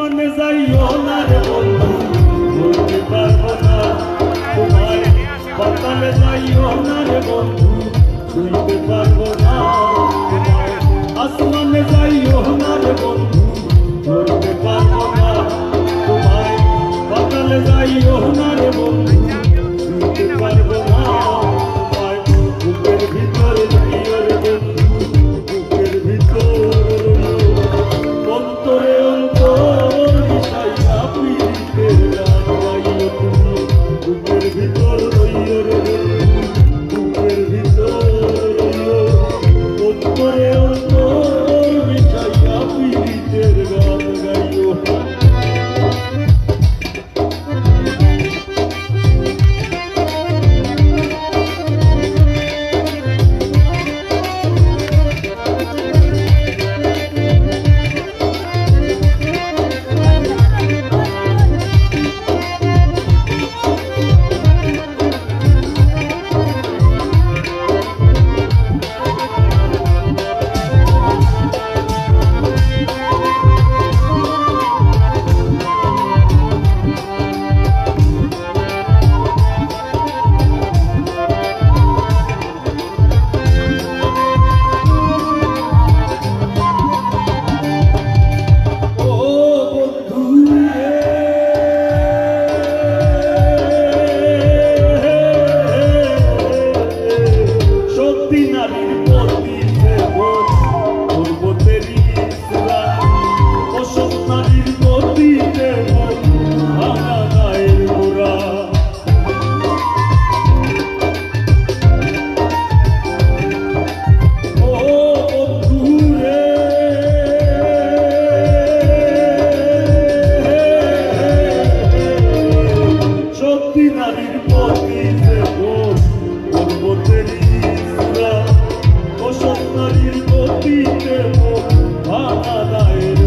মনে যাইও না রে বন্ধু, বলতে পারব না। তোমার বাতালে যাইও না বন্ধু, বলতে পারব অতীতে ভাঙা দায়ের